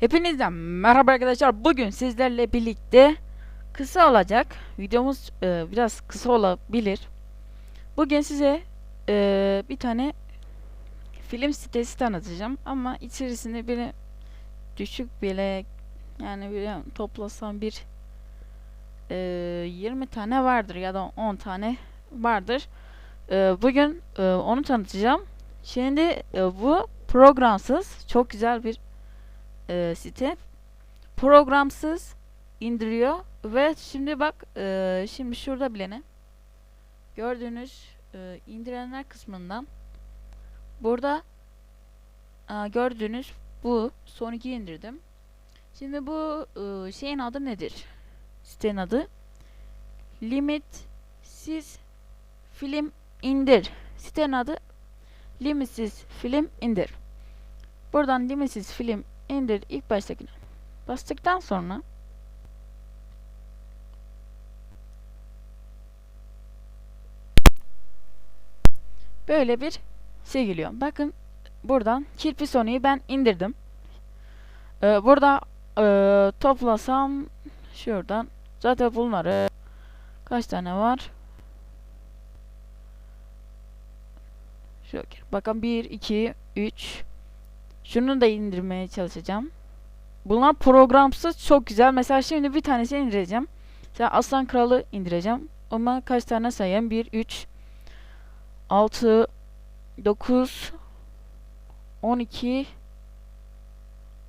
Hepinizden merhaba arkadaşlar. Bugün sizlerle birlikte kısa olacak. Videomuz e, biraz kısa olabilir. Bugün size e, bir tane film sitesi tanıtacağım ama içerisinde bile düşük bile yani böyle toplasam bir e, 20 tane vardır ya da 10 tane vardır. E, bugün e, onu tanıtacağım. Şimdi e, bu programsız çok güzel bir e, site programsız indiriyor ve şimdi bak e, şimdi şurada bilene gördüğünüz e, indirenler kısmından burada e, gördüğünüz bu son iki indirdim. Şimdi bu e, şeyin adı nedir? Sitenin adı limitsiz film indir. Sitenin adı limitsiz film indir. Buradan limitsiz film indir ilk baştakine bastıktan sonra böyle bir şey geliyor. Bakın buradan kirpi Sony'yi ben indirdim. Ee, burada e, toplasam şuradan zaten bunları kaç tane var? Şöyle bakın 1 2 3 şunu da indirmeye çalışacağım. Bunlar programsız çok güzel. Mesela şimdi bir tanesini indireceğim. Mesela Aslan Kralı indireceğim. Ama kaç tane sayayım? 1, 3, 6, 9, 12,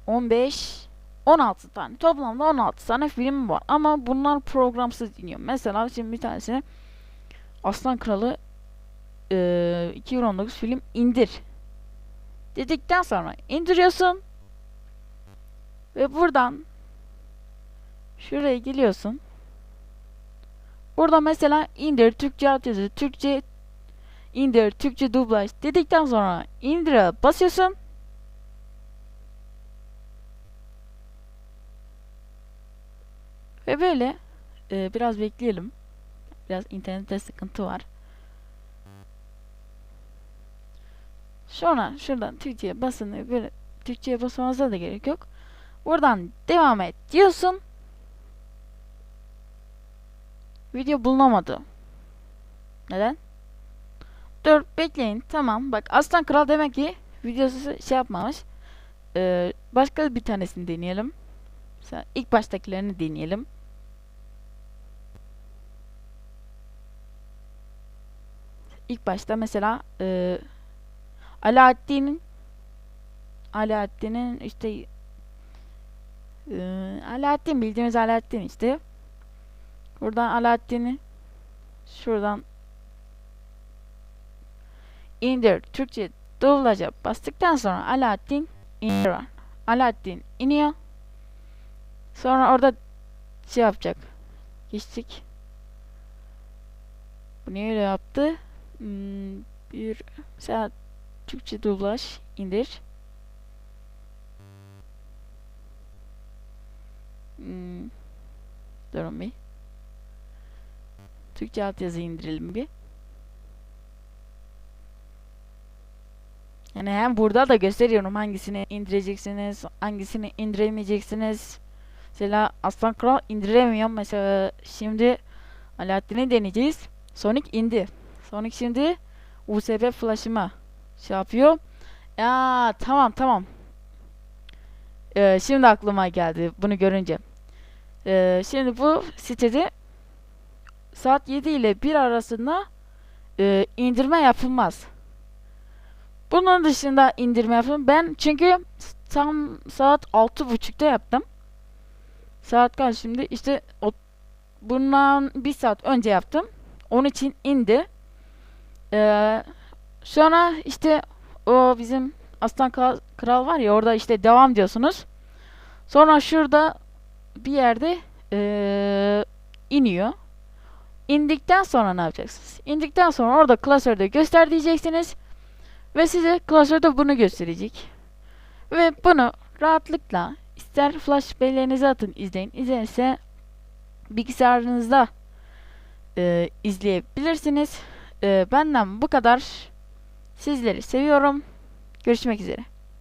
15, 16 tane. Toplamda 16 tane film var. Ama bunlar programsız iniyor. Mesela şimdi bir tanesini Aslan Kralı e, 2019 film indir dedikten sonra indiriyorsun ve buradan şuraya geliyorsun. Burada mesela indir Türkçe altyazı, Türkçe indir Türkçe dublaj dedikten sonra indire basıyorsun. Ve böyle e, biraz bekleyelim. Biraz internette sıkıntı var. Sonra şuradan Türkçe'ye basın böyle Türkçe'ye basmanıza da gerek yok. Buradan devam et diyorsun. Video bulunamadı. Neden? Dur bekleyin. Tamam. Bak Aslan Kral demek ki videosu şey yapmamış. Ee, başka bir tanesini deneyelim. Mesela ilk baştakilerini deneyelim. İlk başta mesela e, Alaaddin'in Alaaddin'in işte e, Alaaddin bildiğimiz Alaaddin işte. Buradan Alaaddin'i şuradan indir Türkçe dublaja bastıktan sonra Alaaddin indir. Alaaddin iniyor. Sonra orada şey yapacak. Geçtik. Bu niye öyle yaptı? Hmm, bir mesela Türkçe dublaj indir. Hmm. Durun bir. Türkçe altyazı indirelim bir. Yani hem burada da gösteriyorum hangisini indireceksiniz, hangisini indiremeyeceksiniz. Mesela Aslan Kral indiremiyorum. Mesela şimdi Alaaddin'i deneyeceğiz. Sonic indi. Sonic şimdi USB flash'ıma şey yapıyor. Ya tamam tamam. Ee, şimdi aklıma geldi bunu görünce. Ee, şimdi bu sitede saat 7 ile 1 arasında e, indirme yapılmaz. Bunun dışında indirme yapın. Ben çünkü tam saat 6.30'da yaptım. Saat kaç şimdi? İşte o, bundan bir saat önce yaptım. Onun için indi. Ee, sonra işte o bizim Aslan Kral, var ya orada işte devam diyorsunuz. Sonra şurada bir yerde ee, iniyor. İndikten sonra ne yapacaksınız? İndikten sonra orada klasörde göster diyeceksiniz. Ve size klasörde bunu gösterecek. Ve bunu rahatlıkla ister flash belleğinize atın izleyin. İzlenirse bilgisayarınızda e, izleyebilirsiniz. E, benden bu kadar. Sizleri seviyorum. Görüşmek üzere.